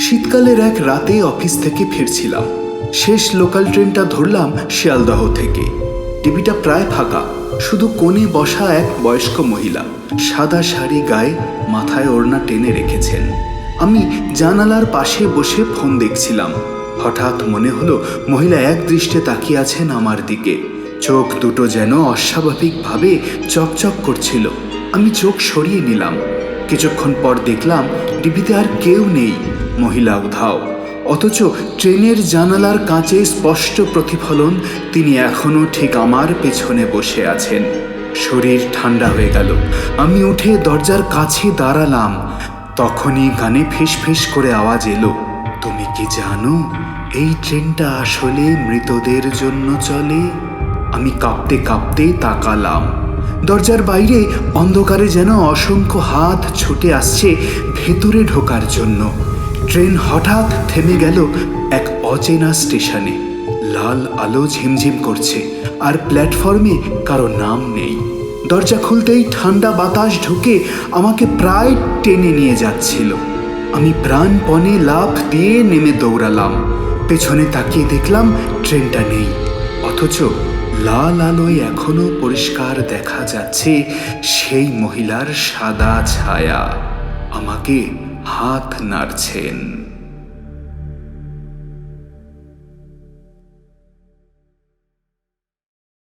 শীতকালের এক রাতে অফিস থেকে ফিরছিলাম। শেষ লোকাল ট্রেনটা ধরলাম শিয়ালদহ থেকে। টিভিটা প্রায় ফাঁকা। শুধু কোণে বসা এক বয়স্ক মহিলা। সাদা শাড়ি গায়ে মাথায় ওড়না টেনে রেখেছেন। আমি জানালার পাশে বসে ফোন দেখছিলাম। হঠাৎ মনে হলো মহিলা এক দৃষ্টে তাকিয়ে আছেন আমার দিকে। চোখ দুটো যেন অস্বাভাবিকভাবে চকচক করছিল। আমি চোখ সরিয়ে নিলাম। কিছুক্ষণ পর দেখলাম ডিবিতে আর কেউ নেই। মহিলা উধাও। অথচ ট্রেনের জানালার কাঁচে স্পষ্ট প্রতিফলন তিনি এখনও ঠিক আমার পেছনে বসে আছেন। শরীর ঠান্ডা হয়ে গেল। আমি উঠে দরজার কাছে দাঁড়ালাম। তখনই কানে ফিস ফিস করে আওয়াজ এলো। তুমি কি জানো, এই ট্রেনটা আসলে মৃতদের জন্য চলে? আমি কাঁপতে কাঁপতে তাকালাম। দরজার বাইরে অন্ধকারে যেন অসংখ্য হাত ছুটে আসছে ভেতরে ঢোকার জন্য। ট্রেন হঠাৎ থেমে গেল এক অচেনা স্টেশনে। লাল আলো ঝিমঝিম করছে, আর প্ল্যাটফর্মে কারও নাম নেই। দরজা খুলতেই ঠান্ডা বাতাস ঢুকে আমাকে প্রায় টেনে নিয়ে যাচ্ছিল। আমি প্রাণপণে লাফ দিয়ে নেমে দৌড়ালাম। পেছনে তাকিয়ে দেখলাম ট্রেনটা নেই। অথচ লাল আলোয় এখনও পরিষ্কার দেখা যাচ্ছে সেই মহিলার সাদা ছায়া। আমাকে হাত নাড়ছেন।